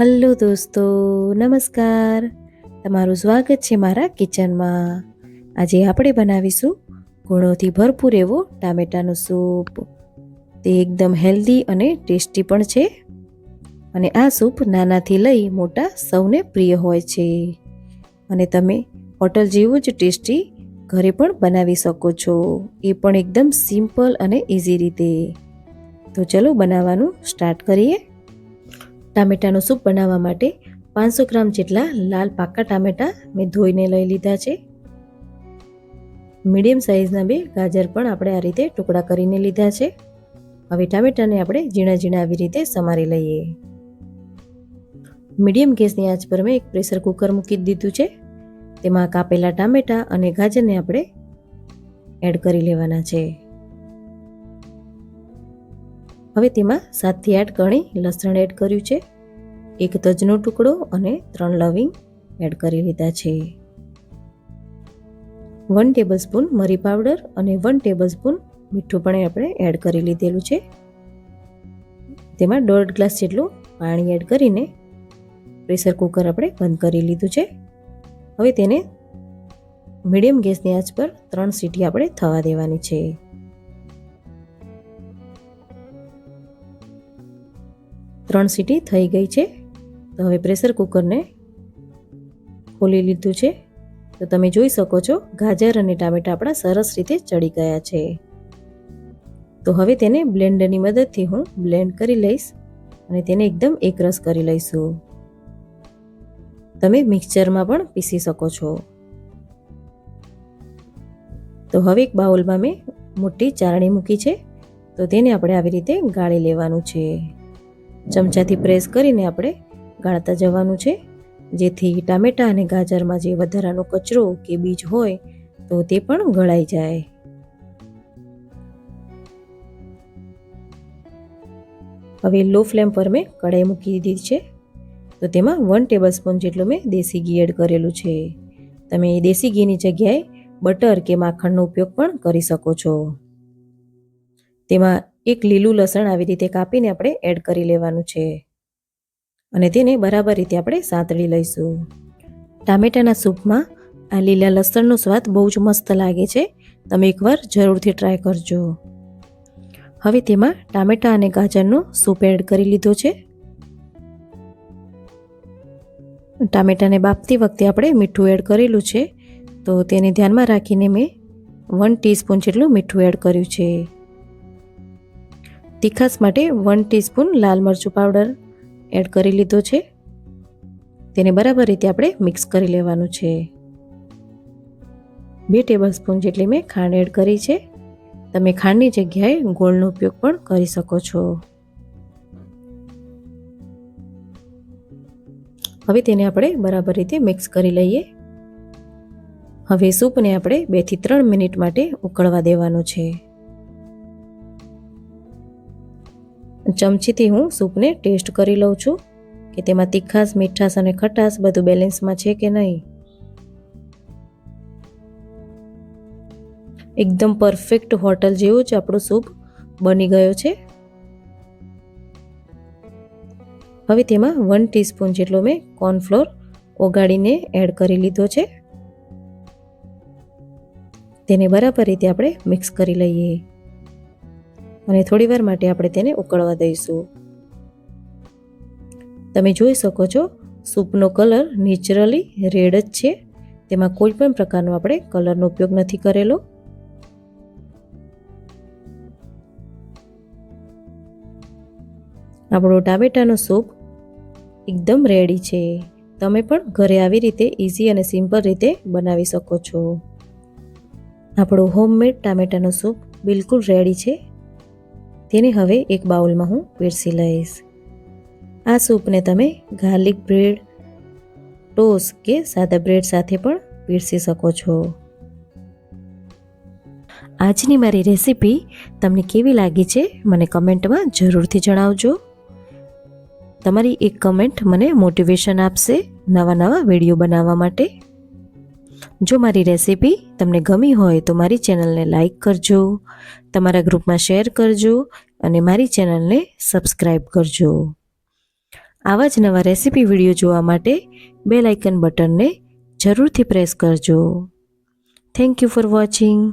Hello દોસ્તો, નમસ્કાર. તમારું સ્વાગત છે મારા કિચનમાં. આજે આપણે બનાવીશું ગુણોથી ભરપૂર એવો ટામેટાનો સૂપ. તે એકદમ હેલ્ધી અને ટેસ્ટી પણ છે. અને આ સૂપ નાનાથી લઈ મોટા સૌને પ્રિય હોય છે. અને તમે હોટલ જેવું જ ટેસ્ટી ઘરે પણ બનાવી શકો છો. એ પણ એકદમ સિમ્પલ અને ઇઝી રીતે. તો ચલો બનાવવાનું સ્ટાર્ટ કરીએ. ટામેટાનું સૂપ બનાવવા માટે પાંચસો ગ્રામ જેટલા લાલ પાકા ટામેટા મેં ધોઈને લઈ લીધા છે. મીડિયમ સાઇઝના બે ગાજર પણ આપણે આ રીતે ટુકડા કરીને લીધા છે. હવે ટામેટાને આપણે ઝીણા ઝીણા આવી રીતે સમારી લઈએ. મીડિયમ ગેસની આંચ પર મેં એક પ્રેશર કુકર મૂકી દીધું છે. તેમાં કાપેલા ટામેટા અને ગાજરને આપણે એડ કરી લેવાના છે. હવે તેમાં સાતથી આઠ ગણી લસણ એડ કર્યું છે. એક તજનો ટુકડો અને ત્રણ લવિંગ એડ કરી લીધા છે. વન ટેબલ સ્પૂન મરી પાવડર અને વન ટેબલ સ્પૂન મીઠું પણ આપણે એડ કરી લીધેલું છે. તેમાં દોઢ ગ્લાસ જેટલું પાણી એડ કરીને પ્રેશર કુકર આપણે બંધ કરી લીધું છે. હવે તેને મીડિયમ ગેસની આંચ પર ત્રણ સીટી આપણે થવા દેવાની છે. ત્રણ સીટી થઈ ગઈ છે. તો હવે પ્રેશર કુકરને ખોલી લીધું છે. તો તમે જોઈ શકો છો, ગાજર અને ટામેટા આપણા સરસ રીતે ચડી ગયા છે. તો હવે તેને બ્લેન્ડરની મદદથી હું બ્લેન્ડ કરી લઈશ અને તેને એકદમ એકરસ કરી લઈશું. તમે મિક્સચરમાં પણ પીસી શકો છો. તો હવે એક બાઉલમાં મેં મોટી ચારણી મૂકી છે. તો તેને આપણે આવી રીતે ગાળી લેવાનું છે. ચમચાથી પ્રેસ કરીને આપણે ગાળતા જવાનું છે. જેથી ટામેટાં અને ગાજરમાં જે વધારાનો કચરો કે બીજ હોય, તો તે પણ ગળાઈ જાય. હવે લો ફ્લેમ પર મેં કઢાઈ મૂકી દીધી છે. તો તેમાં વન ટેબલ સ્પૂન જેટલું મેં દેશી ઘી એડ કરેલું છે. તમે દેશી ઘીની જગ્યાએ બટર કે માખણનો ઉપયોગ પણ કરી શકો છો. તેમાં એક લીલું લસણ આવી રીતે કાપીને આપણે એડ કરી લેવાનું છે. અને તેને બરાબર રીતે આપણે સાંતળી લઈશું. ટામેટાના સૂપમાં આ લીલા લસણનો સ્વાદ બહુ જ મસ્ત લાગે છે. તમે એકવાર જરૂરથી ટ્રાય કરજો. હવે તેમાં ટામેટા અને ગાજરનો સૂપ એડ કરી લીધો છે. ટામેટાને બાફતી વખતે આપણે મીઠું એડ કરેલું છે. તો તેને ધ્યાનમાં રાખીને મેં વન ટીસ્પૂન જેટલું મીઠું એડ કર્યું છે. તીખાસ માટે વન ટીસ્પૂન લાલ મરચું પાવડર એડ કરી લીધો છે. તેને બરાબર રીતે આપણે મિક્સ કરી લેવાનું છે. બે ટેબલ સ્પૂન જેટલી મેં ખાંડ એડ કરી છે. તમે ખાંડની જગ્યાએ ગોળનો ઉપયોગ પણ કરી શકો છો. હવે તેને આપણે બરાબર રીતે મિક્સ કરી લઈએ. હવે સૂપને આપણે બેથી ત્રણ મિનિટ માટે ઉકળવા દેવાનું છે. ચમચીથી હું સૂપને ટેસ્ટ કરી લઉં છું કે તેમાં તીખાસ મીઠાશ અને ખટાશ બધું બેલેન્સમાં છે કે નહીં? એકદમ પરફેક્ટ હોટલ જેવું જ આપણું સૂપ બની ગયો છે. હવે તેમાં વન ટીસ્પૂન જેટલો મેં કોર્નફ્લોર ઓગાળીને એડ કરી લીધો છે. તેને બરાબર રીતે આપણે મિક્સ કરી લઈએ. અને થોડીવાર માટે આપણે તેને ઉકળવા દઈશું. તમે જોઈ શકો છો, સૂપનો કલર નેચરલી રેડ જ છે. તેમાં કોઈ પણ પ્રકારનો આપણે કલરનો ઉપયોગ નથી કરેલો. આપણો ટામેટાનો સૂપ એકદમ રેડી છે. તમે પણ ઘરે આવી રીતે ઇઝી અને સિમ્પલ રીતે બનાવી શકો છો. આપણો હોમમેડ ટામેટાનો સૂપ બિલકુલ રેડી છે. તેને હવે એક બાઉલમાં હું પીરસી લઈશ. આ સૂપને તમે ગાર્લિક બ્રેડ, ટોસ કે સાદા બ્રેડ સાથે પણ પીરસી શકો છો. આજની મારી રેસીપી તમને કેવી લાગી છે મને કમેન્ટમાં જરૂરથી જણાવજો. તમારી એક કમેન્ટ મને મોટિવેશન આપશે નવા નવા વીડિયો બનાવવા માટે. જો મારી રેસીપી તમને ગમી હોય તો મારી ચેનલને લાઈક કરજો, તમારા ગ્રુપમાં શેર કરજો અને મારી ચેનલને સબસ્ક્રાઈબ કરજો. આવા જ નવા રેસીપી વીડિયો જોવા માટે બેલ આઇકન બટનને જરૂરથી પ્રેસ કરજો. Thank you for watching.